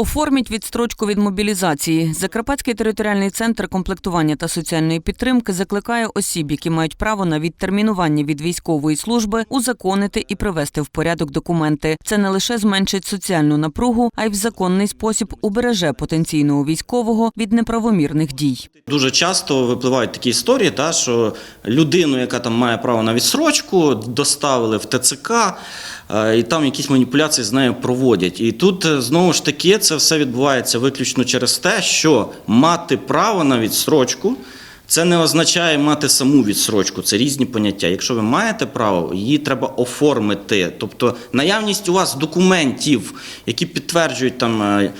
Оформіть відстрочку від мобілізації. Закарпатський територіальний центр комплектування та соціальної підтримки закликає осіб, які мають право на відтермінування від військової служби, узаконити і привести в порядок документи. Це не лише зменшить соціальну напругу, а й в законний спосіб убереже потенційного військового від неправомірних дій. Дуже часто випливають такі історії, та, що людину, яка там має право на відсрочку, доставили в ТЦК, е, і там якісь маніпуляції з нею проводять. І тут е, знову ж таки це все відбувається виключно через те, що мати право на відсрочку. Це не означає мати саму відсрочку, це різні поняття. Якщо ви маєте право, її треба оформити. Тобто наявність у вас документів, які підтверджують там. е,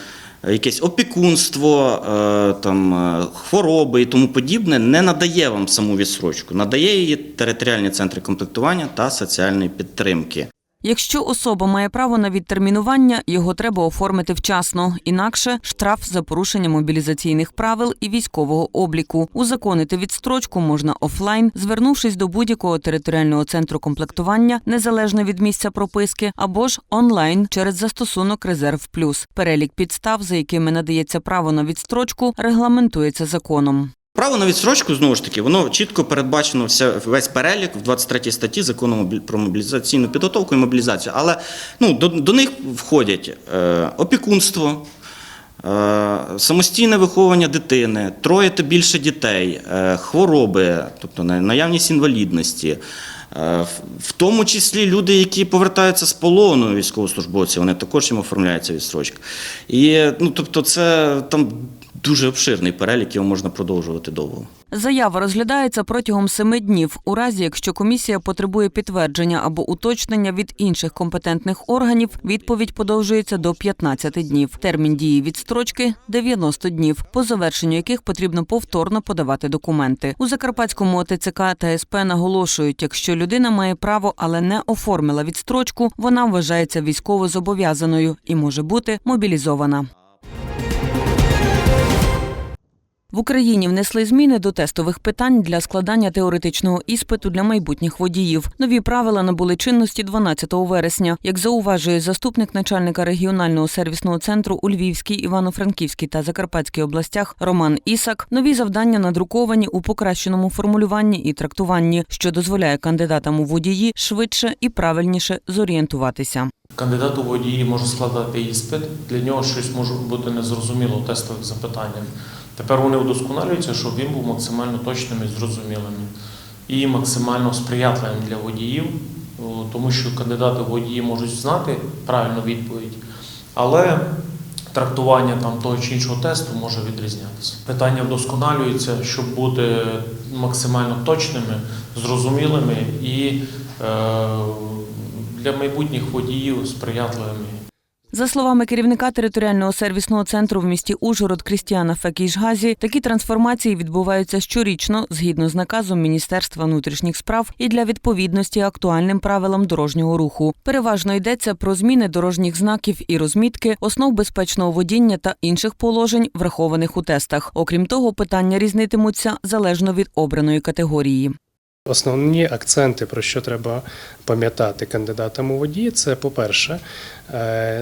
Якесь опікунство, е, там, е, хвороби і тому подібне не надає вам саму відсрочку, надає її територіальні центри комплектування та соціальної підтримки. Якщо особа має право на відтермінування, його треба оформити вчасно, інакше штраф за порушення мобілізаційних правил і військового обліку. Узаконити відстрочку можна офлайн, звернувшись до будь-якого територіального центру комплектування, незалежно від місця прописки, або ж онлайн через застосунок Резерв Плюс. Перелік підстав, за якими надається право на відстрочку, регламентується законом. Право на відсрочку, знову ж таки, воно чітко передбачено весь перелік в 23 статті закону про мобілізаційну підготовку і мобілізацію. Але ну, до, до них входять е, опікунство, е, самостійне виховування дитини, троє та більше дітей, е, хвороби, тобто наявність інвалідності. Е, в- тому числі люди, які повертаються з полону військовослужбовці, вони також їм оформляється відстрочка. І ну, тобто, це там дуже обширний перелік, його можна продовжувати довго. Заява розглядається протягом семи днів, у разі якщо комісія потребує підтвердження або уточнення від інших компетентних органів, відповідь подовжується до 15 днів. Термін дії відстрочки 90 днів, по завершенню яких потрібно повторно подавати документи. У Закарпатському ОТЦК та СП наголошують, якщо людина має право, але не оформила відстрочку, вона вважається військово зобов'язаною і може бути мобілізована. В Україні внесли зміни до тестових питань для складання теоретичного іспиту для майбутніх водіїв. Нові правила набули чинності 12 вересня. Як зауважує заступник начальника регіонального сервісного центру у Львівській, Івано-Франківській та Закарпатській областях Роман Ісак, нові завдання надруковані у покращеному формулюванні і трактуванні, що дозволяє кандидатам у водії швидше і правильніше зорієнтуватися. Кандидат у водії може складати іспит, для нього щось може бути незрозуміло тестових запитаннях. Тепер вони удосконалюються, щоб він був максимально точним і зрозумілим і максимально сприятливим для водіїв, тому що кандидати у водії можуть знати правильну відповідь, але трактування там того чи іншого тесту може відрізнятися. Питання вдосконалюються, щоб бути максимально точними, зрозумілими і е, для майбутніх водіїв сприятливими. За словами керівника територіального сервісного центру в місті Ужгород Крістіана Фекійшгазі, такі трансформації відбуваються щорічно згідно з наказом Міністерства внутрішніх справ і для відповідності актуальним правилам дорожнього руху. Переважно йдеться про зміни дорожніх знаків і розмітки, основ безпечного водіння та інших положень, врахованих у тестах. Окрім того, питання різнитимуться залежно від обраної категорії. Основні акценти, про що треба пам'ятати кандидатам у водії, це, по-перше, е,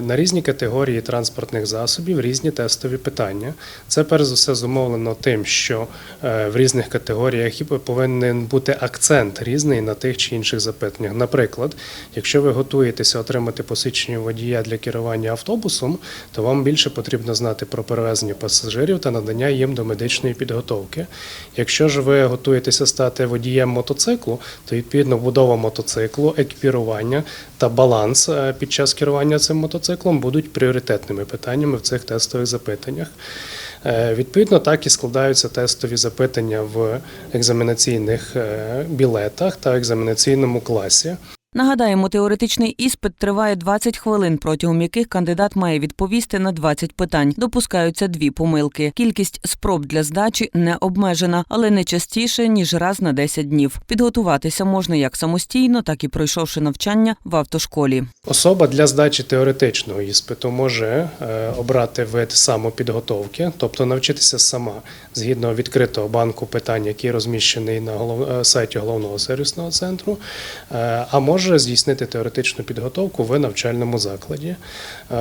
на різні категорії транспортних засобів різні тестові питання. Це перш за все зумовлено тим, що е, в різних категоріях повинен бути акцент різний на тих чи інших запитаннях. Наприклад, якщо ви готуєтеся отримати посвідчення водія для керування автобусом, то вам більше потрібно знати про перевезення пасажирів та надання їм до медичної підготовки. Якщо ж ви готуєтеся стати водієм мотоциклу, то відповідно будова мотоциклу, екіпірування та баланс е, під час керування цим мотоциклом будуть пріоритетними питаннями в цих тестових запитаннях. Е, Відповідно, так і складаються тестові запитання в екзаменаційних е, білетах та екзаменаційному класі. Нагадаємо, теоретичний іспит триває 20 хвилин, протягом яких кандидат має відповісти на 20 питань. Допускаються дві помилки. Кількість спроб для здачі не обмежена, але не частіше ніж раз на 10 днів. Підготуватися можна як самостійно, так і пройшовши навчання в автошколі. Особа для здачі теоретичного іспиту може е, обрати вид самопідготовки, тобто навчитися сама згідно відкритого банку питань, який розміщений на е, сайті головного сервісного центру, е, а може може здійснити теоретичну підготовку в навчальному закладі. Е,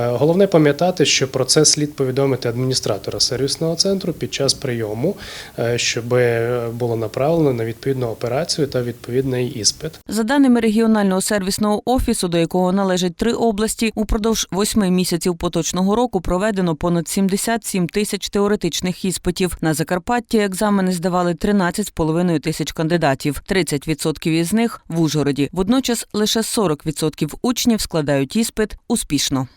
Головне пам'ятати, що про це слід повідомити адміністратора сервісного центру під час прийому, е, щоб було направлено на відповідну операцію та відповідний іспит. За даними регіонального сервісного офісу, до якого належать три області, упродовж восьми місяців поточного року проведено понад 77 тисяч теоретичних іспитів. На Закарпатті екзамени здавали 13,5 тисяч кандидатів. 30% із них в Ужгороді. Водночас лише 40% учнів складають іспит успішно.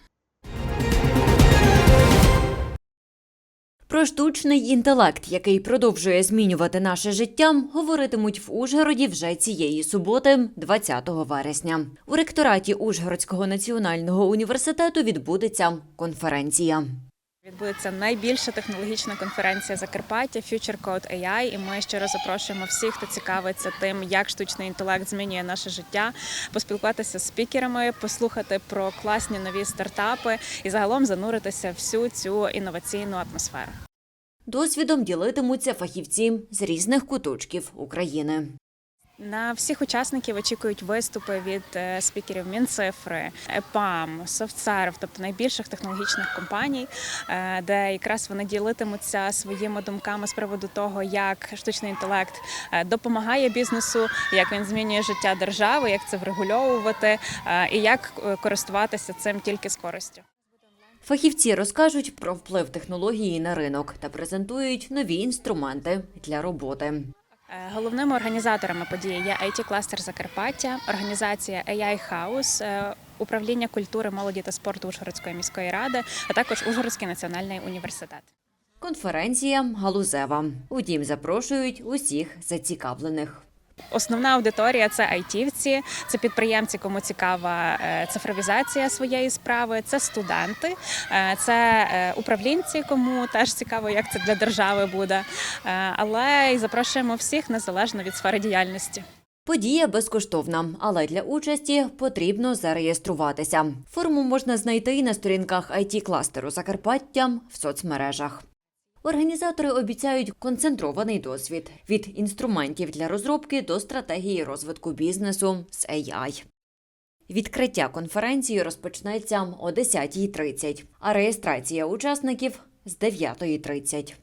Про штучний інтелект, який продовжує змінювати наше життя, говоритимуть в Ужгороді вже цієї суботи, 20 вересня. У ректораті Ужгородського національного університету відбудеться конференція. Відбудеться найбільша технологічна конференція Закарпаття Future Code AI, і ми щиро запрошуємо всіх, хто цікавиться тим, як штучний інтелект змінює наше життя, поспілкуватися з спікерами, послухати про класні нові стартапи і загалом зануритися всю цю інноваційну атмосферу. Досвідом ділитимуться фахівці з різних куточків України. На всіх учасників очікують виступи від е, спікерів Мінцифри, ЕПАМ, SoftServe, тобто найбільших технологічних компаній, е, де якраз вони ділитимуться своїми думками з приводу того, як штучний інтелект е, допомагає бізнесу, як він змінює життя держави, як це врегульовувати і як користуватися цим тільки з користю. Фахівці розкажуть про вплив технології на ринок та презентують нові інструменти для роботи. Е, Головними організаторами події є it кластер Закарпаття, організація AI House, е, управління культури, молоді та спорту Ужгородської міської ради, а також Ужгородський національний університет. Конференція галузева. Утім, запрошують усіх зацікавлених. Основна аудиторія це айтівці, це підприємці, кому цікава е, цифровізація своєї справи, це студенти, е, це е, управлінці, кому теж цікаво, як це для держави буде. Але й запрошуємо всіх незалежно від сфери діяльності. Подія безкоштовна, але для участі потрібно зареєструватися. Форму можна знайти на сторінках it кластеру Закарпаття в соцмережах. Організатори обіцяють концентрований досвід від інструментів для розробки до стратегії розвитку бізнесу з AI. Відкриття конференції розпочнеться о 10.30, а реєстрація учасників з 9.30.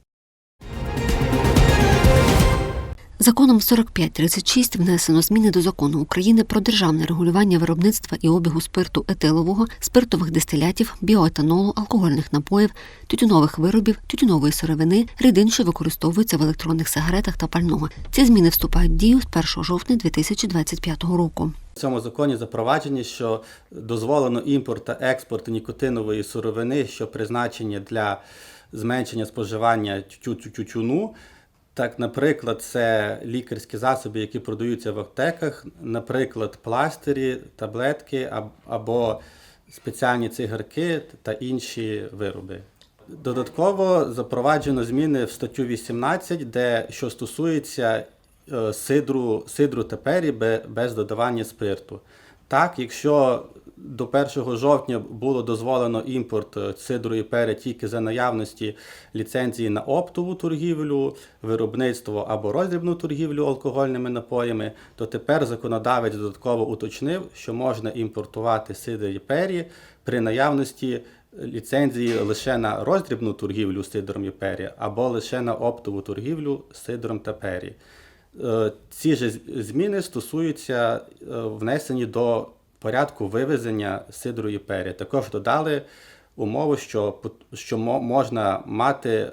Законом 4536 внесено зміни до закону України про державне регулювання виробництва і обігу спирту етилового, спиртових дистилятів, біоетанолу, алкогольних напоїв, тютюнових виробів, тютюнової сировини, рідин, що використовуються в електронних сигаретах та пального. Ці зміни вступають в дію з 1 жовтня 2025 року. В цьому законі запроваджені, що дозволено імпорт та експорт нікотинової сировини, що призначені для зменшення споживання тютю- тютюну. Так, наприклад, це лікарські засоби, які продаються в аптеках, наприклад, пластирі, таблетки або спеціальні цигарки та інші вироби. Додатково запроваджено зміни в статтю 18, де що стосується е, сидру, сидру та пері без додавання спирту. Так, якщо до 1 жовтня було дозволено імпорт е, сидру і пери тільки за наявності ліцензії на оптову торгівлю, виробництво або роздрібну торгівлю алкогольними напоями, то тепер законодавець додатково уточнив, що можна імпортувати сидр і пері при наявності ліцензії лише на роздрібну торгівлю сидром і пері або лише на оптову торгівлю сидром та пері. Е, Ці ж зміни стосуються е, внесені до порядку вивезення сидру і пері. Також додали умову, що, що мо- можна мати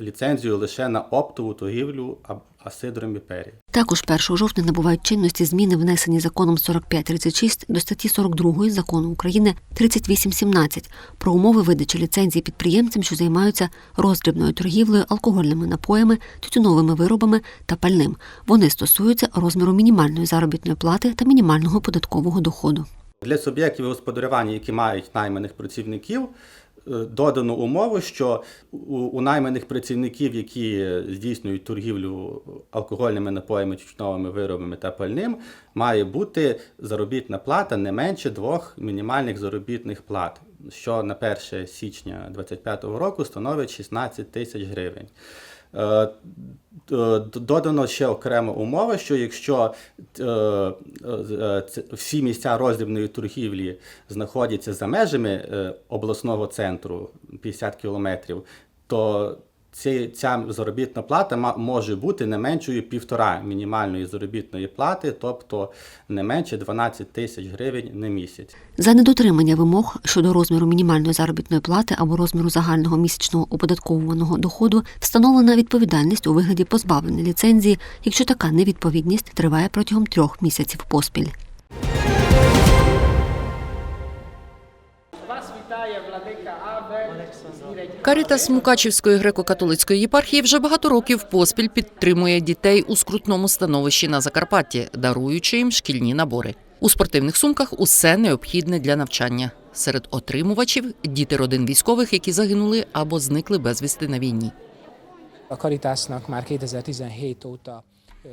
ліцензію лише на оптову торгівлю, а, а сидром і пері. Також 1 жовтня набувають чинності зміни, внесені законом 4536 до статті 42 закону України 3817 про умови видачі ліцензії підприємцям, що займаються роздрібною торгівлею алкогольними напоями, тютюновими виробами та пальним. Вони стосуються розміру мінімальної заробітної плати та мінімального податкового доходу. Для суб'єктів господарювання, які мають найманих працівників, додано умову, що у, у найманих працівників, які здійснюють торгівлю алкогольними напоями, тютюновими виробами та пальним, має бути заробітна плата не менше двох мінімальних заробітних плат, що на 1 січня 2025 року становить 16 тисяч гривень. Е, Додано ще окрема умова, що якщо е, е, всі місця роздрібної торгівлі знаходяться за межами обласного центру 50 кілометрів, то ця заробітна плата може бути не меншою півтора мінімальної заробітної плати, тобто не менше 12 тисяч гривень на місяць. За недотримання вимог щодо розміру мінімальної заробітної плати або розміру загального місячного оподатковуваного доходу встановлена відповідальність у вигляді позбавлення ліцензії, якщо така невідповідність триває протягом трьох місяців поспіль. Карітас Мукачівської греко-католицької єпархії вже багато років поспіль підтримує дітей у скрутному становищі на Закарпатті, даруючи їм шкільні набори. У спортивних сумках усе необхідне для навчання. Серед отримувачів діти родин військових, які загинули або зникли безвісти на війні. A Caritasnak már 2017 óta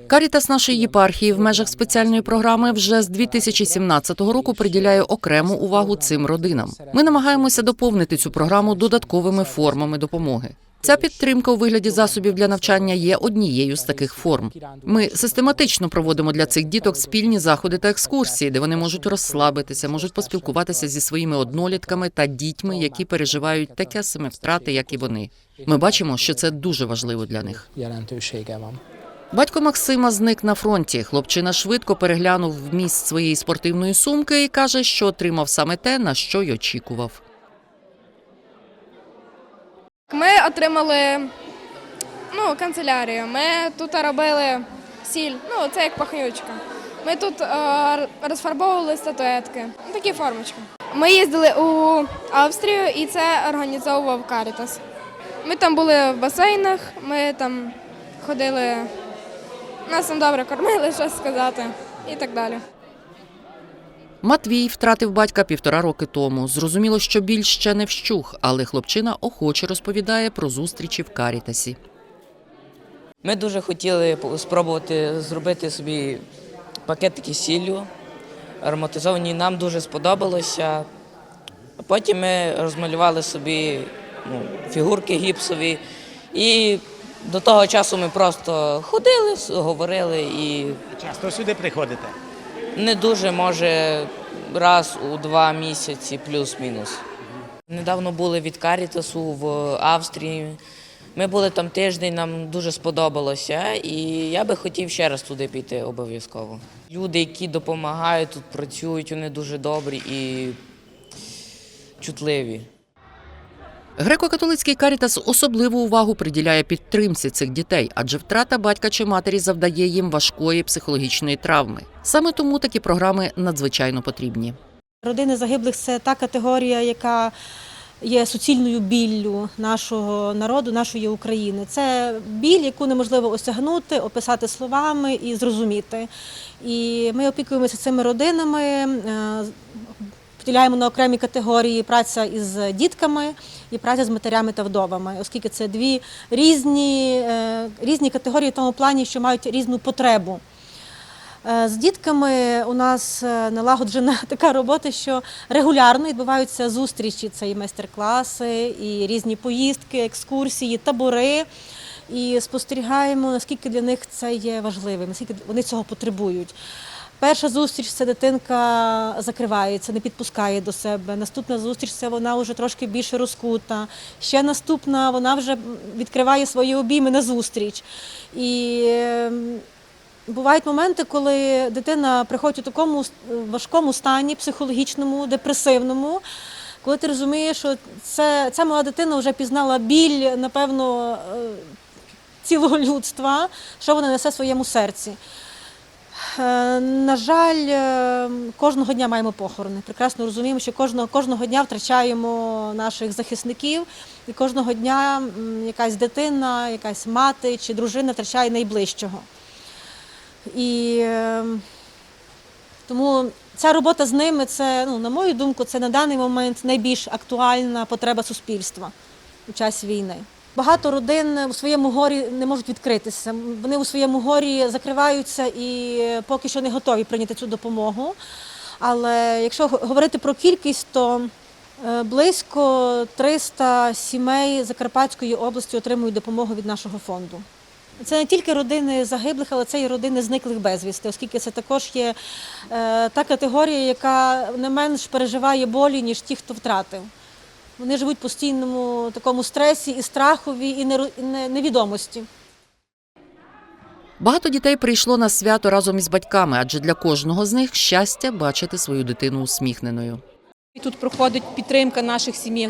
Карітас нашої єпархії в межах спеціальної програми вже з 2017 року приділяє окрему увагу цим родинам. Ми намагаємося доповнити цю програму додатковими формами допомоги. Ця підтримка у вигляді засобів для навчання є однією з таких форм. Ми систематично проводимо для цих діток спільні заходи та екскурсії, де вони можуть розслабитися, можуть поспілкуватися зі своїми однолітками та дітьми, які переживають таке саме втрати, як і вони. Ми бачимо, що це дуже важливо для них. Батько Максима зник на фронті. Хлопчина швидко переглянув вміст своєї спортивної сумки і каже, що отримав саме те, на що й очікував. Ми отримали ну, канцелярію. Ми тут робили сіль, ну це як пахнючка. Ми тут е, розфарбовували статуетки, ну, такі формочки. Ми їздили у Австрію і це організовував Карітас. Ми там були в басейнах, ми там ходили, нас там добре кормили, що сказати, і так далі. Матвій втратив батька півтора роки тому. Зрозуміло, що біль ще не вщух, але хлопчина охоче розповідає про зустрічі в Карітасі. Ми дуже хотіли спробувати зробити собі пакетики з сіллю ароматизовані. Нам дуже сподобалося. Потім ми розмалювали собі ну, фігурки гіпсові. І до того часу ми просто ходили, говорили і Часто сюди приходите? не дуже, може, раз у два місяці, плюс-мінус. Недавно були від Карітасу в Австрії. Ми були там тиждень, нам дуже сподобалося, і я би хотів ще раз туди піти обов'язково. Люди, які допомагають, тут працюють, вони дуже добрі і чутливі. Греко-католицький Карітас особливу увагу приділяє підтримці цих дітей, адже втрата батька чи матері завдає їм важкої психологічної травми. Саме тому такі програми надзвичайно потрібні. Родини загиблих це та категорія, яка є суцільною біллю нашого народу, нашої України. Це біль, яку неможливо осягнути, описати словами і зрозуміти. І ми опікуємося цими родинами, е, поділяємо на окремі категорії праця із дітками і праця з матерями та вдовами, оскільки це дві різні, е, різні категорії в тому плані, що мають різну потребу. Е, З дітками у нас е, налагоджена така робота, що регулярно відбуваються зустрічі, це і майстер-класи, і різні поїздки, екскурсії, табори. І спостерігаємо, наскільки для них це є важливим, наскільки вони цього потребують. Перша зустріч це дитинка закривається, не підпускає до себе. Наступна зустріч це вона вже трошки більше розкута. Ще наступна вона вже відкриває свої обійми на зустріч. І ем, Бувають моменти, коли дитина приходить у такому важкому стані, психологічному, депресивному, коли ти розумієш, що це, ця мала дитина вже пізнала біль, напевно, е, цілого людства, що вона несе в своєму серці. Е, На жаль, е, кожного дня маємо похорони. Прекрасно розуміємо, що кожного, кожного дня втрачаємо наших захисників, і кожного дня якась дитина, якась мати чи дружина втрачає найближчого. І е, тому ця робота з ними це, ну, на мою думку, це на даний момент найбільш актуальна потреба суспільства у час війни. Багато родин у своєму горі не можуть відкритися. Вони у своєму горі закриваються і поки що не готові прийняти цю допомогу. Але якщо говорити про кількість, то Е, Близько 300 сімей Закарпатської області отримують допомогу від нашого фонду. Це не тільки родини загиблих, але це і родини зниклих безвісти, оскільки це також є е, та категорія, яка не менш переживає болі, ніж ті, хто втратив. Вони живуть в постійному такому стресі і страхові, і невідомості. Багато дітей прийшло на свято разом із батьками, адже для кожного з них щастя бачити свою дитину усміхненою. Тут проходить підтримка наших сімей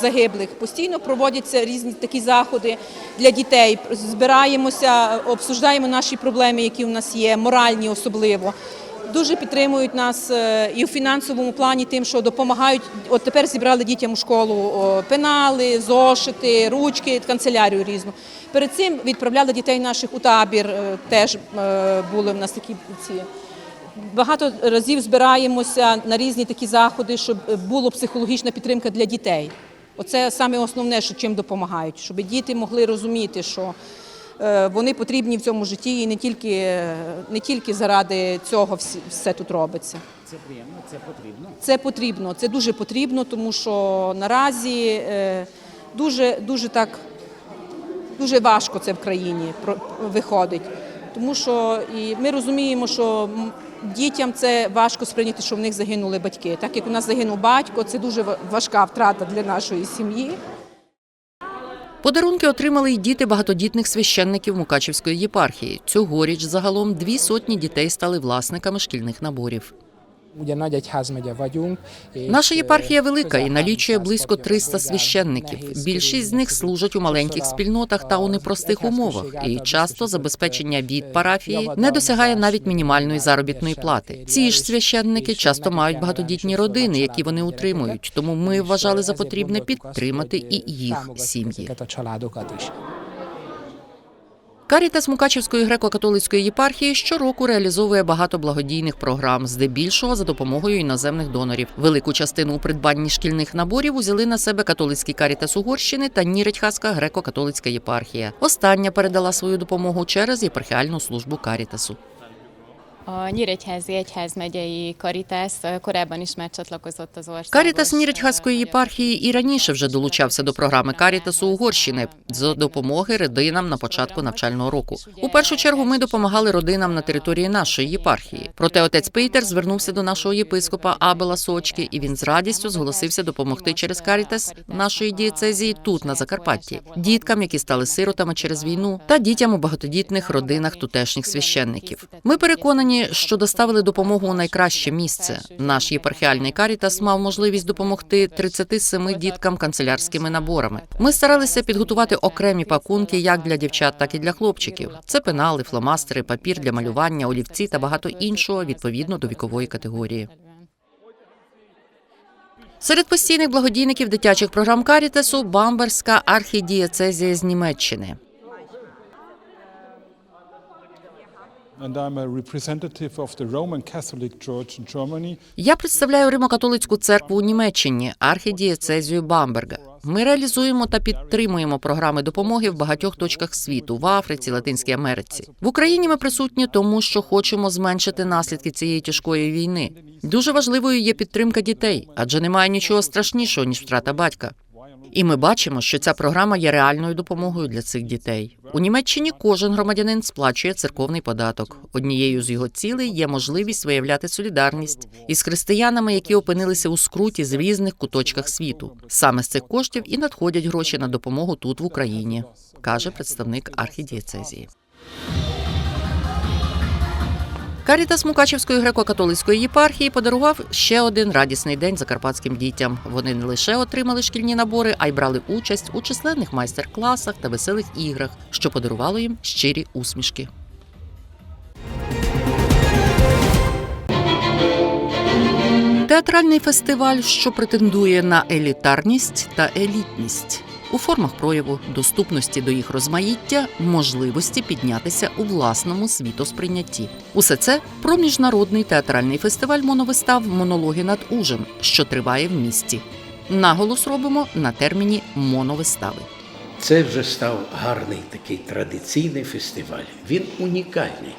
загиблих. Постійно проводяться різні такі заходи для дітей. Збираємося, обсуждаємо наші проблеми, які в нас є, моральні особливо. Дуже підтримують нас е, і у фінансовому плані, тим, що допомагають. От тепер зібрали дітям у школу пенали, зошити, ручки, канцелярію різну. Перед цим відправляли дітей наших у табір. е, Теж е, були в нас такі ці. Багато разів збираємося на різні такі заходи, щоб була психологічна підтримка для дітей. Оце саме основне, що чим допомагають, щоб діти могли розуміти, що вони потрібні в цьому житті і не тільки, е, не тільки заради цього все тут робиться. Це приємно, це потрібно. Це потрібно, це дуже потрібно, тому що наразі е, дуже, дуже так дуже важко це в країні виходить. Тому що і ми розуміємо, що дітям це важко сприйняти, що в них загинули батьки. Так як у нас загинув батько, це дуже важка втрата для нашої сім'ї. Подарунки отримали й діти багатодітних священників Мукачівської єпархії. Цьогоріч загалом дві сотні дітей стали власниками шкільних наборів. Наша е, єпархія велика і налічує близько fagya 300 священників. Більшість з них служать у маленьких спільнотах та у непростих умовах, і часто забезпечення е, від парафії не досягає навіть мінімальної заробітної плати. Ці ж священники часто мають багатодітні родини, які вони утримують. Тому ми вважали е, за потрібне підтримати і е, їх сім'ї. ezeket a családokat is. Карітас Мукачівської греко-католицької єпархії щороку реалізовує багато благодійних програм, здебільшого за допомогою іноземних донорів. Велику частину у придбанні шкільних наборів узяли на себе католицький карітас Угорщини та Ніредьхаська греко-католицька єпархія. Остання передала свою допомогу через єпархіальну службу карітасу. A Nyíregyházi Egyházmegyei Karitász korábban is már csatlakozott az országos. Карітас Нірідьхаської єпархії і раніше вже долучався до програми Карітасу Угорщини за допомоги родинам на початку навчального року. У першу чергу ми допомагали родинам на території нашої єпархії. Проте отець Пейтер звернувся до нашого єпископа Абела Сочки, і він з радістю зголосився допомогти через Карітас нашої дієцезії тут, на Закарпатті, діткам, які стали сиротами через війну, та дітям у багатодітних родинах тутешніх священників. Ми переконані, що доставили допомогу у найкраще місце. Наш єпархіальний карітас мав можливість допомогти 37 діткам канцелярськими наборами. Ми старалися підготувати окремі пакунки як для дівчат, так і для хлопчиків. Це пенали, фломастери, папір для малювання, олівці та багато іншого відповідно до вікової категорії. Серед постійних благодійників дитячих програм Карітасу Бамберська архідієцезія з Німеччини. Я представляю Римо-католицьку церкву у Німеччині, архідієцезію Бамберга. Ми реалізуємо та підтримуємо програми допомоги в багатьох точках світу в Африці, Латинській Америці. В Україні ми присутні, тому що хочемо зменшити наслідки цієї тяжкої війни. Дуже важливою є підтримка дітей, адже немає нічого страшнішого ніж втрата батька. І ми бачимо, що ця програма є реальною допомогою для цих дітей. У Німеччині кожен громадянин сплачує церковний податок. Однією з його цілей є можливість виявляти солідарність із християнами, які опинилися у скруті з різних куточках світу. Саме з цих коштів і надходять гроші на допомогу тут в Україні, каже представник архідієцезії. Карітас Мукачівської греко-католицької єпархії подарував ще один радісний день закарпатським дітям. Вони не лише отримали шкільні набори, а й брали участь у численних майстер-класах та веселих іграх, що подарувало їм щирі усмішки. Театральний фестиваль, що претендує на елітарність та елітність. У формах прояву, доступності до їх розмаїття, можливості піднятися у власному світосприйнятті. Усе це про міжнародний театральний фестиваль моновистав Монологи над ужем, що триває в місті. Наголос робимо на терміні моновистави. Це вже став гарний такий традиційний фестиваль. Він унікальний.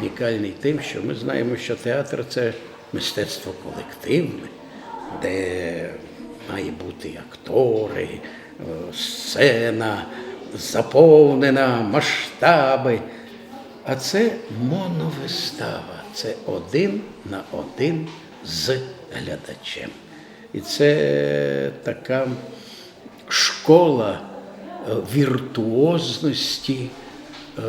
Унікальний тим, що ми знаємо, що театр це мистецтво колективне, де має бути актори, сцена заповнена, масштаби. А це моновистава, це один на один з глядачем. І це така школа е, віртуозності е,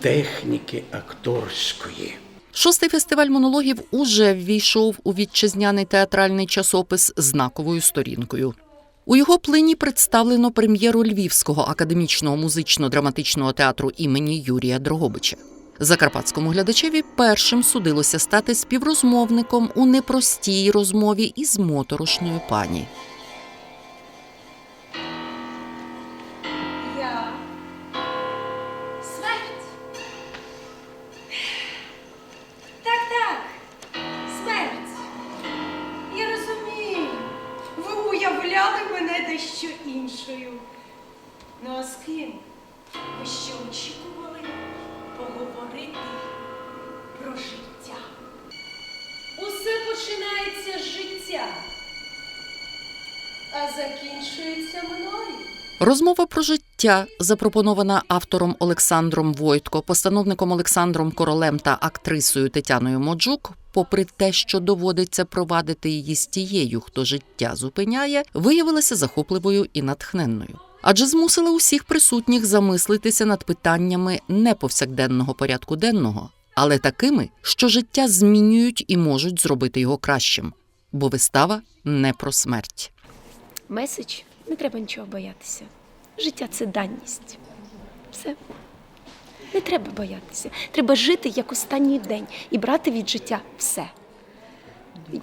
техніки акторської. Шостий фестиваль монологів уже ввійшов у вітчизняний театральний часопис знаковою сторінкою. У його плині представлено прем'єру Львівського академічного музично-драматичного театру імені Юрія Дрогобича. Закарпатському глядачеві першим судилося стати співрозмовником у непростій розмові із моторошною пані. Розмова про життя, запропонована автором Олександром Войтко, постановником Олександром Королем та актрисою Тетяною Моджук, попри те, що доводиться провадити її з тією, хто життя зупиняє, виявилася захопливою і натхненною. Адже змусила усіх присутніх замислитися над питаннями не повсякденного порядку денного, але такими, що життя змінюють і можуть зробити його кращим. Бо вистава не про смерть. Меседж не треба нічого боятися. Життя це даність. Все. Не треба боятися. Треба жити як останній день і брати від життя все.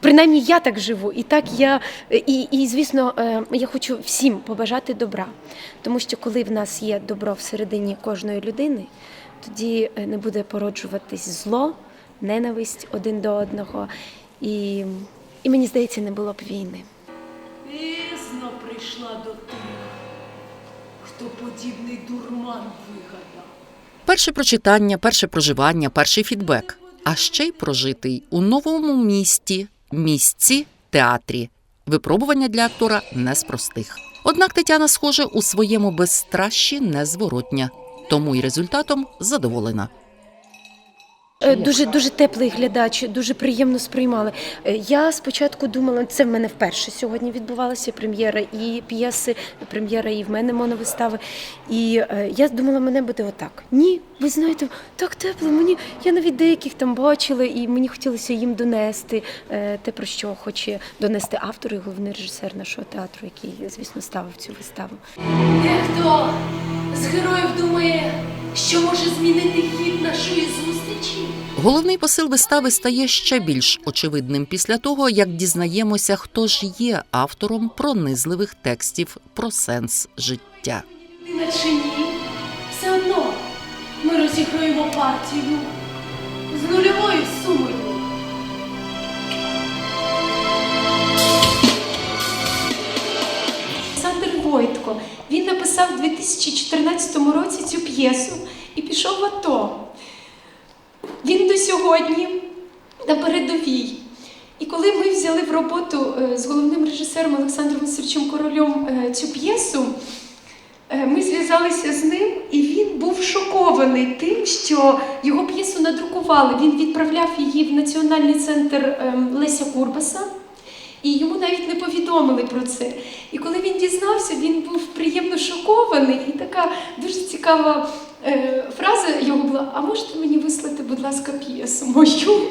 Принаймні я так живу, і так я і, і звісно, е, я хочу всім побажати добра. Тому що коли в нас є добро всередині кожної людини, тоді е, не буде породжуватись зло, ненависть один до одного. І, і мені здається, не було б війни. Пізно прийшла до тих, хто подібний дурман вигадав. Перше прочитання, перше проживання, перший фідбек, а ще й прожитий у новому місті, місці, театрі. Випробування для актора не з простих. Однак Тетяна, схоже, у своєму безстращі незворотня, тому й результатом задоволена. Е, Дуже дуже теплий глядач, дуже приємно сприймали. Е, Я спочатку думала, це в мене вперше сьогодні відбувалася прем'єра і п'єси, прем'єра і в мене моновистави. І е, я думала, мене буде отак. Ні, ви знаєте, так тепло. Мені я навіть деяких там бачила, і мені хотілося їм донести те, про що хоче донести автор і головний режисер нашого театру, який, звісно, ставив цю виставу. Дехто з героїв думає, що може змінити хід нашої зустрічі. Головний посил вистави стає ще більш очевидним після того, як дізнаємося, хто ж є автором пронизливих текстів про сенс життя. Наче ні, все одно ми розіграємо партію з нульовою сумою. Олександр Войтко. Він написав у 2014 році цю п'єсу і пішов в АТО. Він до сьогодні на передовій. І коли ми взяли в роботу е, з головним режисером Олександром Васильовичем Корольом е, цю п'єсу, е, ми зв'язалися з ним, і він був шокований тим, що його п'єсу надрукували. Він відправляв її в Національний центр ем, Леся Курбаса. І йому навіть не повідомили про це. І коли він дізнався, він був приємно шокований. І така дуже цікава фраза його була: А можете мені вислати, будь ласка, п'єсу мою?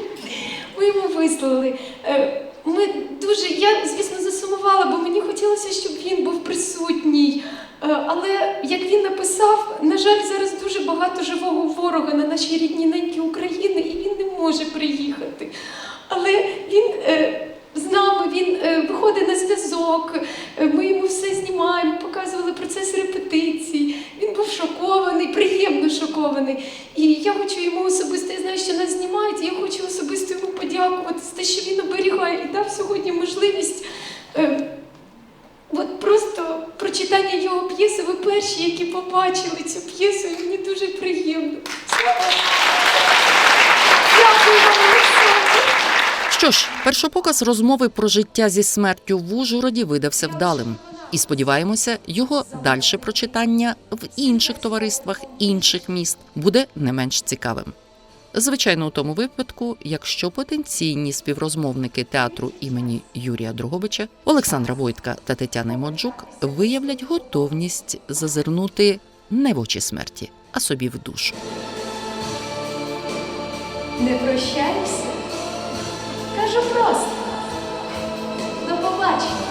Ми йому вислали. Е, ми дуже, я, звісно, засумувала, бо мені хотілося, щоб він був присутній. Е, Але як він написав, на жаль, зараз дуже багато живого ворога на нашій рідній неньки України, і він не може приїхати. Але він е, з нами, він е, виходить на зв'язок, е, ми йому все знімаємо, показували процес репетицій. Він був шокований, приємно шокований. І я хочу йому особисто, я знаю, що нас знімають, і я хочу особисто йому подякувати за те, що він оберігає і дав сьогодні можливість. Е, От просто прочитання його п'єси, ви перші, які побачили цю п'єсу, і мені дуже приємно. Слава! Дякую вам, Олександр! Що ж, першопоказ розмови про життя зі смертю в Ужгороді видався вдалим. І сподіваємося, його дальше прочитання в інших товариствах інших міст буде не менш цікавим. Звичайно, у тому випадку, якщо потенційні співрозмовники театру імені Юрія Дроговича, Олександра Войтка та Тетяни Моджук виявлять готовність зазирнути не в очі смерті, а собі в душу. Не прощаюся. Кажу просто. До побачення.